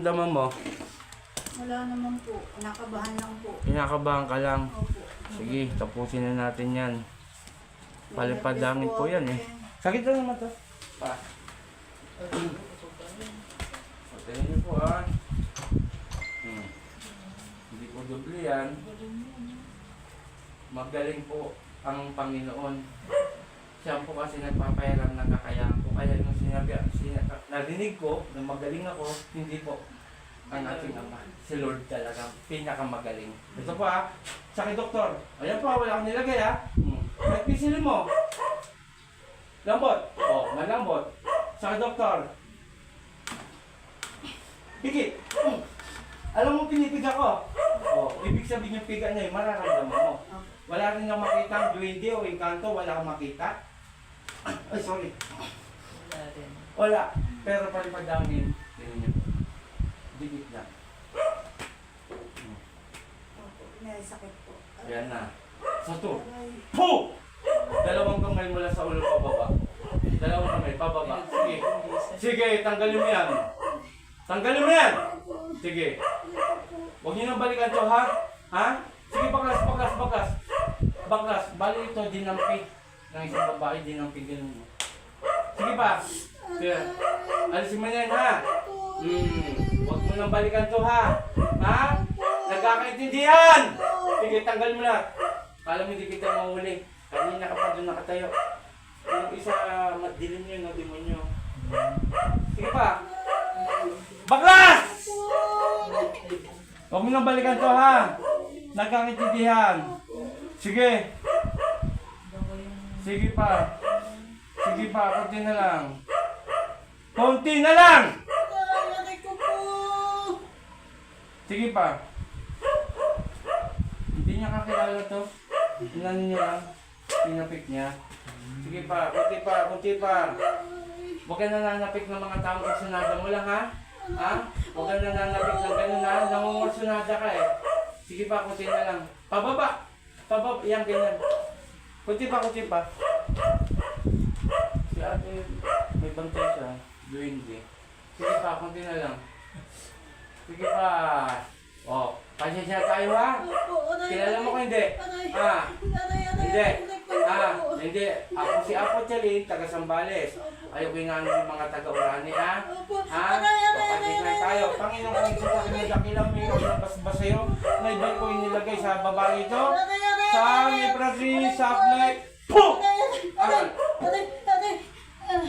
Daman mo, Wala naman po. Nakabahan lang po. kinakabahan ka lang. Opo. Sige, tapusin na natin yan. Palipadangin po yan eh. Sakit na naman to. Pa. Patayin niyo po ah. Hmm. Hindi po doble yan. Magaling po ang Panginoon. Siya po kasi nagpapayalang ng kakayahan ko. Kaya nung sinabi, sinabi, narinig ko na magaling ako, hindi po ang ating ama. Si Lord talaga, pinakamagaling. Ito po ah, sakit doktor. Ayan po, wala akong nilagay ah. Hmm. Nagpisilin mo. Lambot. Oh, malambot. Sakit doktor. Pigit. Hmm. Alam mo pinipig ako. Oh, ibig sabihin yung piga niya, mararamdaman mo. Wala rin na makita ang duwende o engkanto, wala kang makita. Ay, sorry. Wala. Pero palipadangin, tingnan niyo. Dikit na. Opo. May sakit po. Ayan na. Sa to. Po! Dalawang kamay mula sa ulo pababa. Dalawang kamay pababa. Sige. Sige, tanggalin mo yan. Tanggalin mo yan! Sige. Huwag niyo nang balikan to, ha? Ha? Sige, baklas, baklas, baklas. Baklas. Bali ito, dinampig. Ng isang babae, din mo. Sige pa. Sige. Alisin mo yan, ha? Hmm. Huwag mo nang balikan to, ha? Ha? Nagkakaintindihan! Sige, tanggal mo na. Kala mo hindi kita mahuli. Kanina ka pa doon nakatayo. Yung isa, madilim yun, no, demonyo. Sige pa. Baklas! Huwag mo nang balikan to, ha? Nagkakaintindihan. Sige. Sige pa. Sige pa, konti na lang. Konti na lang! Aray ko po. Sige pa. Hindi niya kakilala to. Inan niya lang. Pinapik niya. Sige pa, kunti pa, kunti pa. Huwag ka nananapik ng mga taong kasunada mo lang ha. Ha? Huwag ka nananapik ng ganun ha. Nangungursunada ka eh. Sige pa, kunti na lang. Pababa. Pababa. Yan, ganyan. Kunti pa, kunti pa. Si ate, may bantay siya. Duwende. Sige pa, kunti na lang. Sige pa. Oh, pasensya tayo ha. Opo. Aray. Kilala mo ko hindi? Aray. Ah, Aray. Aray. hindi. Ko Ah, hindi. Ako si Apo Chalin, taga Sambales. Ayoko yung ng mga taga Urani ha. Ha? Na Aray. tayo. Panginoon kong sa aking dakilang may basbas sa'yo. Na ibang ko inilagay sa babae ito. Aray. Aray. Aray. Aray. Aray. Ah.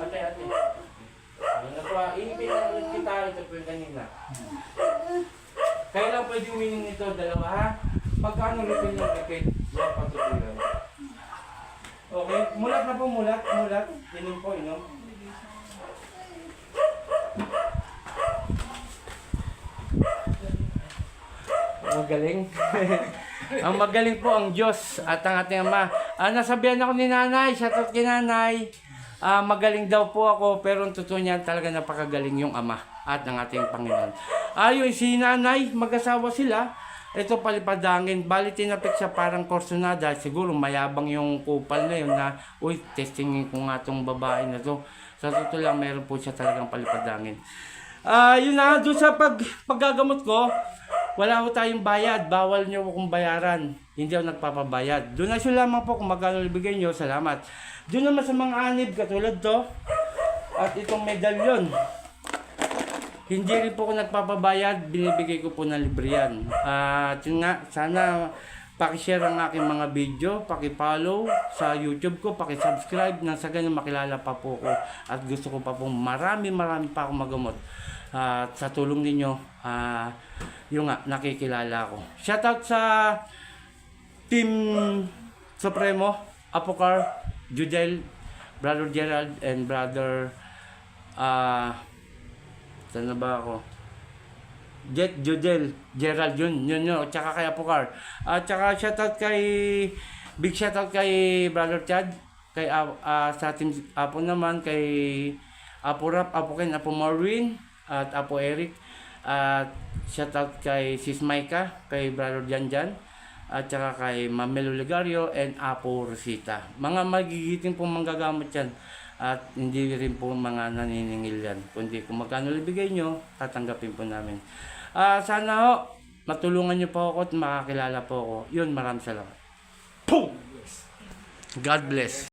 Ate, ate. Ayun na po ha. Inipin na ulit kita. Ito po yung kanina. Kailan pwede uminom nito? Dalawa ha? Pagkano refill yung refill? Yan patutulan. Okay, mulat na po, mulat, mulat. Inom po, inom. Magaling. ang magaling po ang Diyos at ang ating Ama. Ah, nasabihan ako ni Nanay, shoutout kay Nanay. Ah, magaling daw po ako, pero ang totoo niyan talaga napakagaling yung Ama at ang ating Panginoon. Ayun, si Nanay, mag-asawa sila. Ito palipadangin, bali tinapik siya parang korsonada. Siguro mayabang yung kupal na yun na, uy, testingin ko nga tong babae na to. Sa totoo lang, meron po siya talagang palipadangin. Ah, yun na, doon sa pag, paggagamot ko, wala ko tayong bayad. Bawal nyo akong bayaran. Hindi ako nagpapabayad. Donasyon lamang po kung magkano ibigay nyo. Salamat. Doon naman sa mga anib, katulad to. At itong medalyon. Hindi rin po ako nagpapabayad. Binibigay ko po ng libre yan. At yun nga, sana pakishare ang aking mga video, paki-follow sa YouTube ko, paki-subscribe nang sa ganun makilala pa po ko at gusto ko pa po marami marami pa akong magamot. At sa tulong ninyo, ah yung nakikilala ko. Shoutout sa Team Supremo, Apocar, Judel, Brother Gerald, and Brother ah saan na ba ako? Jet Judel, Gerald yun, yun yun, tsaka kay Apocar. At tsaka shoutout kay, big shoutout kay Brother Chad, kay ah, ah, sa team Apo naman, kay Apo Rap, Apo Ken, Apo Marwin, at Apo Eric. At shoutout kay Sis Maika, kay Brother Janjan, at saka kay Mamelo Ligario and Apo Rosita. Mga magigiting pong manggagamot yan. At hindi rin po mga naniningil yan. Kundi kung magkano ibigay nyo, tatanggapin po namin. Ah, sana ho, matulungan nyo po ako at makakilala po ako. Yun, maraming salamat. God bless.